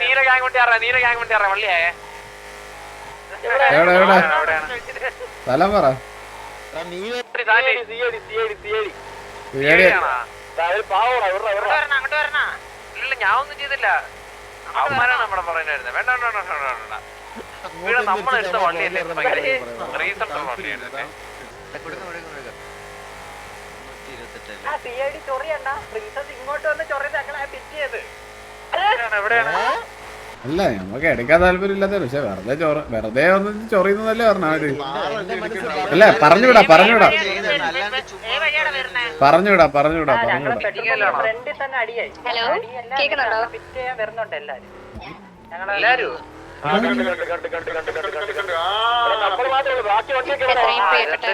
നീല ഗ്യാങ് കൊണ്ട് ആറാ നീല ഗ്യാങ് കൊണ്ട് ആറാ വള്ളിയായേ. എവിടെ എവിടെ? സ്ഥലം പറ. ഇല്ല ഞാൻ ഒന്നും ചെയ്തില്ല. അവന്മാരാണ് നമ്മുടെ പറയുന്നത് വേണ്ട വേണ്ട വേണ്ട വേണ്ട ഇവിടെ നമ്മളെടുത്ത വണ്ടിയല്ലേ റീസൺ വള്ളിയായിരുന്നു എവിടെയാണ്? അല്ല നമുക്ക് എടുക്കാൻ താല്പര്യമില്ലാത്ത പക്ഷെ വെറുതെ ചോറ വെറുതെ ഒന്ന് ചൊറിയുന്നതല്ലേ പറഞ്ഞ അവർ അല്ല പറഞ്ഞുവിടാ പറഞ്ഞുവിടാ. പറഞ്ഞുവിടാ പറഞ്ഞുവിടാ പറഞ്ഞുവിടാ. ഫ്രണ്ടിൽ തന്നെ അടിയായി. വരുന്നുണ്ട് എല്ലാരും. എല്ലാരും എത്രയും പ്രിയപ്പെട്ട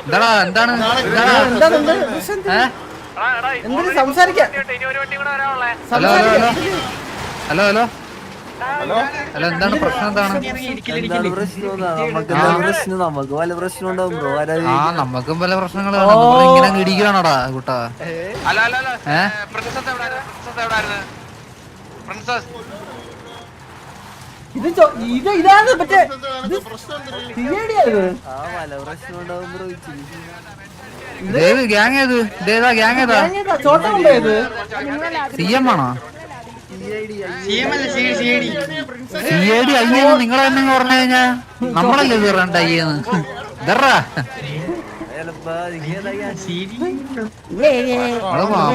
എന്താടാ എന്താണ്? എന്തിന് സംസാരിക്കാം? Hello hello hello hello. എന്താണ് പ്രശ്നം എന്താണ്? എന്താണ് പ്രശ്നം നമുക്ക് എന്താണ് പ്രശ്നം? നമുക്ക് വല്ല പ്രശ്നം ഉണ്ടാവും ബ്രോ ആ നമുക്കും പല പ്രശ്നങ്ങളാണ്. നമ്മൾ ഇങ്ങനെ ഇടിക്കുകയാണോടാ കൂട്ടാ. അല്ല അല്ല അല്ല. ഇത്? ഇത് ഇതാണ് മറ്റേ പ്രശ്നം ഉണ്ടാവും ബ്രോ ഇതേത് ഗ്യാങ് ഏത്? ഇതേതാ ഗ്യാങ് ഏതാ? സി എം ആണോ? സി ഐ ഡി അയ്യെന്ന് നിങ്ങൾ തന്നെ പറഞ്ഞു കഴിഞ്ഞാ നമ്മളല്ലേ അയ്യെന്ന് ഇതറാ. നമ്മൾ പാവം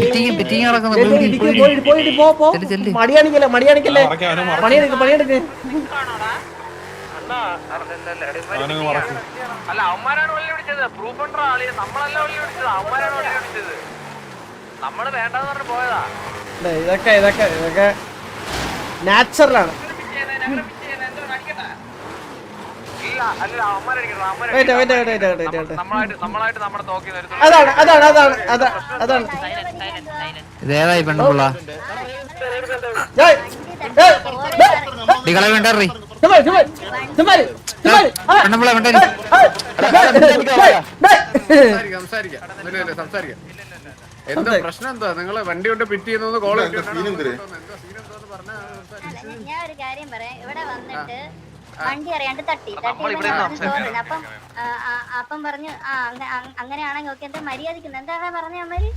പിറ്റിങ് പിറ്റിങ് നടക്കുന്നു. ചെല്ല്. മടിയാണിക്കല്ലേ മടിയാണിക്കല്ലേ. പണിയെടുക്ക് പണിയെടുക്ക്. അല്ല അവന്മാരാണ് വള്ളി പിടിച്ചത്. പ്രൂഫ് ഉണ്ടോ ആളി? നമ്മളല്ല വള്ളി പിടിച്ചത്. അവന്മാരാണ് വള്ളി പിടിച്ചത്. നമ്മൾ വേണ്ടെന്ന് പറഞ്ഞു പോയതാ. ഇതൊക്കെ ഇതൊക്കെ ഇതൊക്കെ നാച്ചുറലാണ് അതാണ് അതാണ് അതാണ് അതാണ്. ഇതേതായി പെണ്ണുള്ള ഡികളെ വേണ്ടറി എന്താ പ്രശ്നം എന്താ? നിങ്ങൾ വണ്ടി കൊണ്ട് പിറ്റ് ചെയ്യുന്ന കോൾ അല്ല, ഞാൻ ഒരു കാര്യം പറയാം. ഇവിടെ വന്നിട്ട് വണ്ടി അറിയാണ്ട് തട്ടി. തട്ടി. അപ്പം അപ്പം പറഞ്ഞു ആ അങ്ങനെയാണെങ്കിൽ ഓക്കെ എന്താ മര്യാദിക്കുന്നത് എന്താ പറഞ്ഞ അമ്മര്?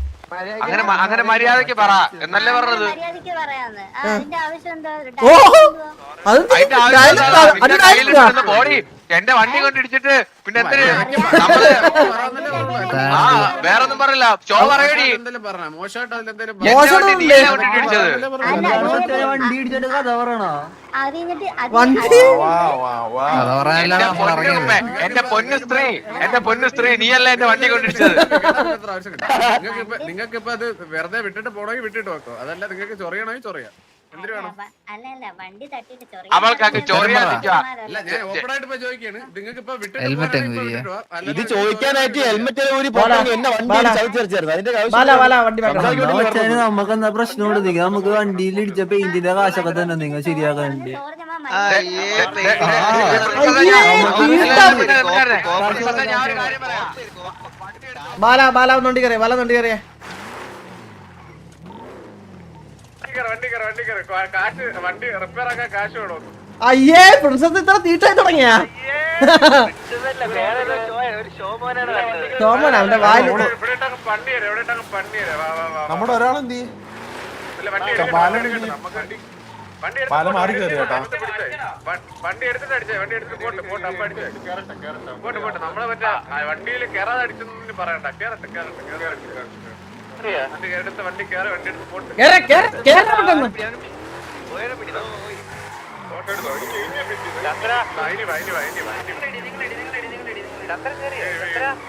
അങ്ങനെ അങ്ങനെ മര്യാദയ്ക്ക് പറ. എന്നല്ലേ പറഞ്ഞത്? അതിന്റെ ആവശ്യം എന്താ? ഓ അത് ബോഡി എന്റെ വണ്ടി കൊണ്ടിടിച്ചിട്ട് പിന്നെ എന്തിന്? നമ്മൾ ആ വേറൊന്നും പറയില്ല ഷോ പറയടി. ഇടിച്ചത് അത് അത് പറയാനല്ല എന്റെ പൊന്നു ഉമ്മേ, എന്റെ പൊന്നു സ്ത്രീ എന്റെ പൊന്നു സ്ത്രീ നീയല്ല എന്റെ വണ്ടി കൊണ്ട് ഇടിച്ചത് നിങ്ങൾക്ക് നിങ്ങൾക്ക് ഇപ്പൊ അത് വെറുതെ വിട്ടിട്ട് പോണെങ്കിൽ വിട്ടിട്ട് വെക്കോ. അതല്ല നിങ്ങൾക്ക് ചൊറിയണമെങ്കിൽ ചൊറിയാം. ഇത് ചോദിക്കാനായിട്ട് ഹെൽമെറ്റ് എന്നെ വണ്ടി. ചവിച്ചേർച്ചായിരുന്നു അതിന്റെ നമുക്ക് എന്താ പ്രശ്നമുണ്ട് നിങ്ങൾ നമുക്ക് വണ്ടിയിൽ ഇടിച്ച പെയിന്റിന്റെ കാശൊക്കെ തന്നെ നിങ്ങൾ ശരിയാക്കാനുണ്ട് ഒരു കാര്യം പറയാം ബാല ബാല ഒന്നുണ്ടി കറിയാ ബാല ഒന്നുണ്ടി കയറിയ വണ്ടി കയറി വണ്ടി കയറി കാശ് വണ്ടി റിപ്പയർ ആക്കാൻ കാശ് വേണോ അയ്യേ പ്രിൻസസ് ഇത്ര തീട്ടായി തുടങ്ങിയ? അവന്റെ വായിൽ ഇവിടെ ഇട്ടങ്ങ് പണി തരാം ഇവിടെ ഇട്ടങ്ങ് പണി തരാം വാ വാ വാ നമ്മുടെ ഒരാളെന്ത് പാലം മാറി കയറി കേട്ടാ. വണ്ടി എടുത്തിട്ട് അടിച്ചേ. വണ്ടി എടുത്തിട്ട് പോട്ടെ പോട്ടെ അപ്പൊ അടിച്ചേ. പോട്ടെ പോട്ടെ. നമ്മളെ മറ്റേ വണ്ടിയിൽ കേറാതെ അടിച്ചെന്ന് പറയണ്ട. കേറട്ടെ കേറട്ടെ കേറട്ടെ.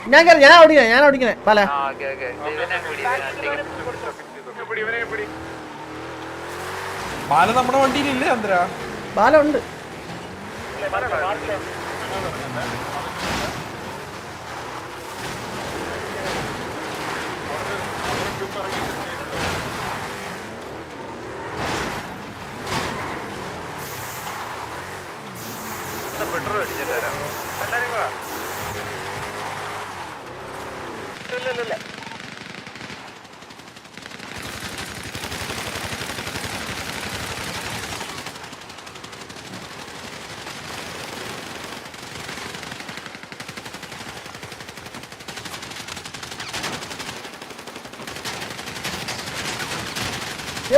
ഞാൻ കയറി ഞാൻ ഓടിക്കണേ ഞാൻ ഓടിക്കണേ ബാല പിടി ഇവനെ പിടി പാലം നമ്മുടെ വണ്ടിയിലില്ലേ ചന്ദ്ര പാലുണ്ട് ഉണ്ട് പെട്രോൾ അടിച്ചിട്ട് വരാം എല്ലാരും വാ ഇല്ല ഇല്ല ഇല്ല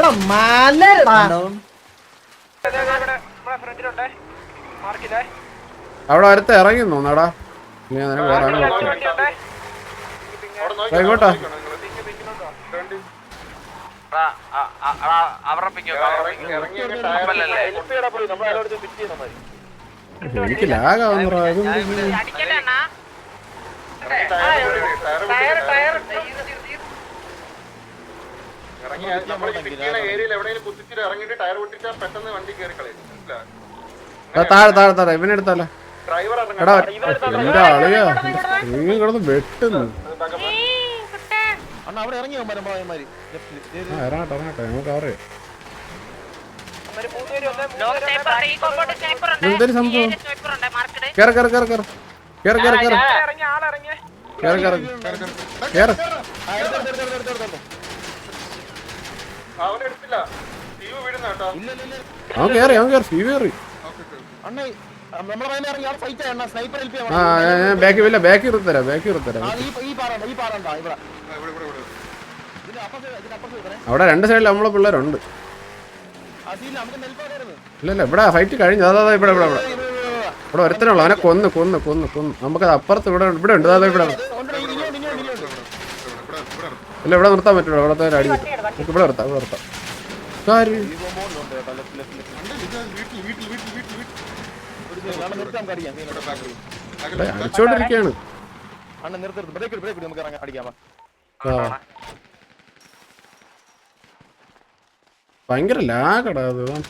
എടാ മാർക്കില്ലേ അവിടെ അടുത്ത് ഇറങ്ങുന്നു ആയിക്കോട്ടെ. എനിക്ക് ലാഗാവുന്ന അടിക്കട്ടെ അണ്ണാ ടയർ ടയർ ഏരിയയിൽ എവിടെയെങ്കിലും കുത്തിച്ചിട്ട് ഇറങ്ങിയിട്ട് ടയർ പൊട്ടിച്ചാൽ പെട്ടെന്ന് വണ്ടി കയറി കളയും. താഴെ താഴെ താഴെ ഇവനെ എടുത്താലോ? ഡ്രൈവർ ഇറങ്ങണം. എടാ എന്റെ ആളിയാ നീ കിടന്ന് വെട്ടുന്നു. ഇറങ്ങട്ടെ ഇറങ്ങട്ടെ. നമുക്ക് അറിയാം എന്തൊരു സംഭവം? കേറ് കേറ് കേറ് കേറ്. കേറ് കേറ് കേറ്. ഇറങ്ങി കേറ് കേറ്. കേറ് അവനെ എടുത്തില്ല സ്റ്റീവ് വീഴുന്ന കേട്ടോ അവൻ കേറി അവൻ കേറി കേറി. ആ ഞാൻ- ബാക്കി ഇല്ല ബാക്കി ഇറുത്തരാം ബാക്കി ഇറുത്തരാം അവിടെ രണ്ട് സൈഡിൽ നമ്മളെ പിള്ളേരുണ്ട്. ഇല്ലല്ല ഇവിടെ ഫൈറ്റ് കഴിഞ്ഞു. അതാ അതാ ഇവിടെ ഇവിടെ ഇവിടെ. ഇവിടെ ഒരുത്തനുള്ളൂ. അവനെ കൊന്ന് കൊന്ന് കൊന്ന് കൊന്ന്. നമുക്കത് അപ്പുറത്ത് ഇവിടെ ഇവിടെ ഉണ്ട്. അതാ ഇവിടെ ഇല്ല ഇവിടെ നിർത്താൻ പറ്റില്ല. ഇവിടത്തെ ഒരു അടി കിട്ടും. ഇവിടെ നിർത്താം ഇവിടെ നിർത്താം. കാര്യം ലാഗടാ അണ്ണ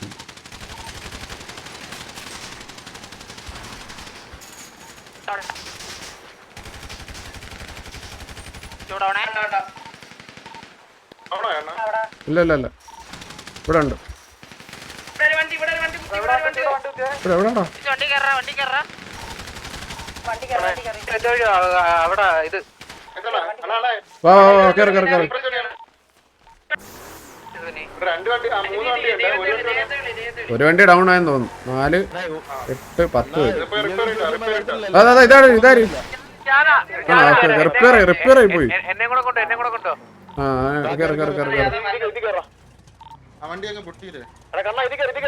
ഇല്ല ഇല്ല ഇല്ല ഇവിടെ ഉണ്ട് ഇവിടെ എവിടെടാ വാ വാ വാ കേറി കേറി കേറി. ഇവിടെ രണ്ട് വണ്ടി ആ മൂന്ന് വണ്ടി ഉണ്ട് ഒരു വണ്ടി ഡൗൺ ആയെന്ന് തോന്നുന്നു. നാല് എട്ട് പത്ത്. അതെ അതെ ഇതാണ് ഇതാര്? റിപ്പയർ റിപ്പയർ ആയി പോയി. എന്നെ കൂടെ കൊണ്ടോ എന്നെ കൂടെ കൊണ്ടോ?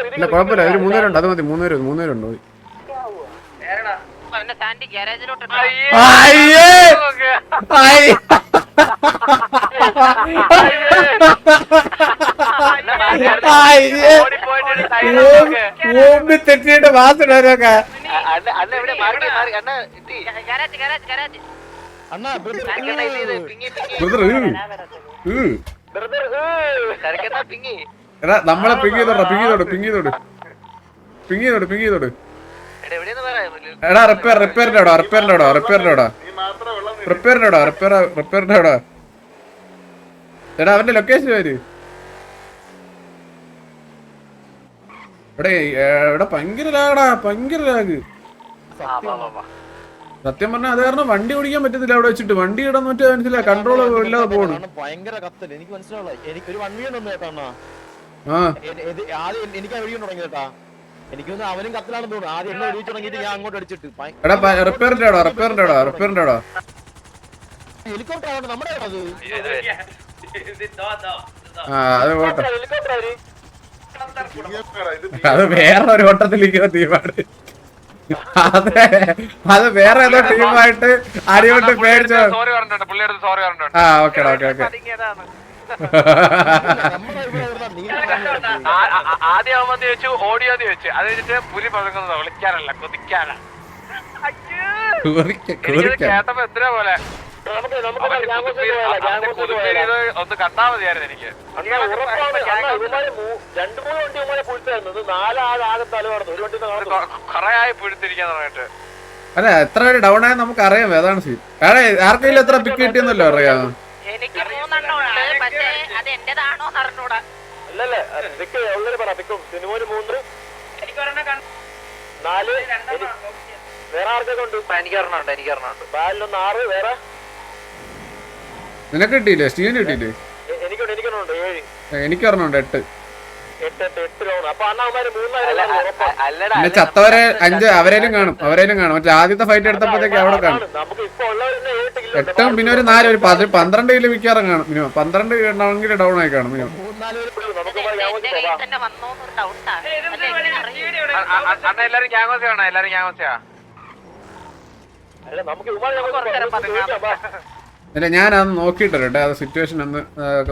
ഇല്ല കുഴപ്പമില്ല. ഒരു മൂന്നുപേരുണ്ട്. അത് മതി മൂന്നുപേര് മൂന്നുപേരുണ്ട്. മതി അയ്യേ. അയ്യ. ഓമ്പി തെറ്റിയിട്ട് വാസനൊക്കെ അണ്ണാ ബ്രദർ എടാ നമ്മളെ പിങ് ചെയ്തോടാ പിങ് ചെയ്തോട് പിങ് ചെയ്തോട് പിങ് ചെയ്തോട് പിങ് ചെയ്തോട് എടാ റിപ്പയർ റിപ്പയറിന്റെ അവിടെ റിപ്പയറിന്റെ അവിടെ റിപ്പയറിന്റെ അവിടെ നീ മാത്രം വെള്ളം നീ റിപ്പയറിന്റെ അവിടെ റിപ്പയർ റിപ്പയറിന്റെ അവിടെ. എടാ അവന്റെ ലൊക്കേഷൻ വര് എടേ എവിടെ ഭയങ്കര ലാഗടാ ഭയങ്കര ലാഗ് സത്യം പറഞ്ഞാൽ അത് കാരണം വണ്ടി ഓടിക്കാൻ പറ്റത്തില്ല അവിടെ വെച്ചിട്ട്. വണ്ടി ഇടാൻ മറ്റേ മനസ്സിലായി. കൺട്രോൾ ഇല്ലാതെ പോകണം ഭയങ്കര കത്തൽ. എനിക്ക് മനസ്സിലാവില്ല എനിക്ക് ഒരു വൺ വീൺ ഒന്നും കേട്ടോ അണ്ണാ. ആ. ഇത് ആദ്യം എനിക്ക് വെടിയും തുടങ്ങി കേട്ടാ. എനിക്ക് തോന്നുന്നു അവനും കത്തിലാണെന്ന് തോന്നുന്നു. ആദ്യം എന്നെ തുടങ്ങിയിട്ട് ഞാൻ അങ്ങോട്ട് അടിച്ചിട്ട്. റിപ്പയറിന്റെ റിപ്പയറിന്റെ റിപ്പയറിന്റെ ഹെലികോപ്റ്റർ ആവട്ടെ നമ്മുടെ അത്? ആ അത് പോട്ടെ. വേറെ ഒരു ഓട്ടത്തിലിരിക്കുന്ന ടീമാണ് അതെ. അത് വേറെ ഏതോ ടീമായിട്ട് അടിയോട്ട് പേടിച്ചു സോറി പറഞ്ഞിട്ടുണ്ട് പുള്ളിയുടെ സോറി പറഞ്ഞിട്ടുണ്ട്. ആ ഓക്കെ ഓക്കെ ഓക്കെ. ആദ്യം ചോദിച്ചു ഓഡിയോ ചോദിച്ചു. അത് കഴിഞ്ഞിട്ട് പുലി പതുങ്ങുന്നത് വിളിക്കാനല്ല കൊതിക്കാനാ. കേട്ടപ്പോ എത്ര പോലെ. ഒന്ന് കണ്ടാ മതിയായിരുന്നു എനിക്ക്. രണ്ട് മൂന്ന് വണ്ടി ഒരു വണ്ടി നടന്നു കൊറേ ആയി പിഴുത്തിരിക്കാൻ തുടങ്ങിയിട്ട്. അല്ല എത്ര പേര് ഡൗൺ ആയ നമുക്ക് അറിയാം. ഏതാണ് സീൻ അതെ ആർക്കെങ്കിലും എത്ര പിക്ക് കിട്ടിയെന്നല്ലോ അറിയാം? എനിക്ക് പക്ഷേ അത് എന്റേതാണോ അറിഞ്ഞൂടാ. അല്ലല്ലേ പിക്ക് പറ പിക്കും സിനിമയിൽ മൂന്ന്. നാല്. വേറെ ആർക്കൊക്കെ ഉണ്ട്? എനിക്ക് അറിഞ്ഞുണ്ട് എനിക്ക് അറിഞ്ഞുണ്ട് ബാലിലൊന്ന് ആറ് വേറെ? നിനക്ക് കിട്ടിയില്ലേ? സ്റ്റീവിന് കിട്ടിയില്ലേ? എനിക്ക് ഓർമ്മ എട്ട്. പിന്നെ ചത്തവരെ അഞ്ച് അവരേലും കാണും അവരേലും കാണും. മറ്റേ ആദ്യത്തെ ഫൈറ്റ് എടുത്തപ്പോഴത്തേക്ക് അവിടെ കാണും. എട്ടും പിന്നെ ഒരു നാല് ഒരു പന്ത്രണ്ട് കിലോ മിക്കാറും കാണും. മിനിമം പന്ത്രണ്ട് ഉണ്ടാവണമെങ്കിൽ ഡൗൺ ആയി കാണും മിനിമം. എല്ലാരും എല്ലാരും നമുക്ക് അല്ല ഞാൻ അത് നോക്കിയിട്ട് കേട്ടോ അത് സിറ്റുവേഷൻ ഒന്ന്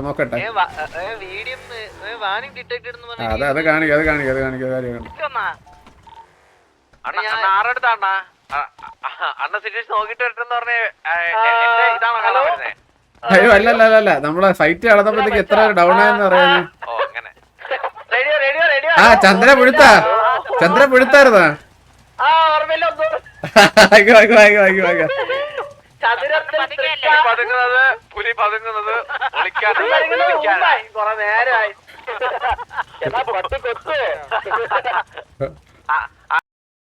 നോക്കട്ടെ അതെ അത് കാണിക്കും അത് കാണിക്കും അത് കാണിക്കും കാര്യം അയ്യോ അല്ല അല്ല അല്ല നമ്മളെ സൈറ്റ് അളന്നപ്പോഴത്തേക്ക് എത്ര ഡൗൺ ആയെന്ന് അറിയാന് ഓ അങ്ങനെ. റെഡിയോ റെഡിയോ റെഡിയോ. ആ ചന്ദ്ര പുഴുത്ത ചന്ദ്ര പുഴുത്തായിരുന്നാ ആ ഓർമ്മയില്ല ഒന്നും വായിക്കോ വായിക്കോ പതുങ്ങുന്നത് പുലി പതുങ്ങുന്നത് വിളിക്കാനും. കൊറേ നേരമായി എന്നാ പട്ടി കൊത്ത്. ആ,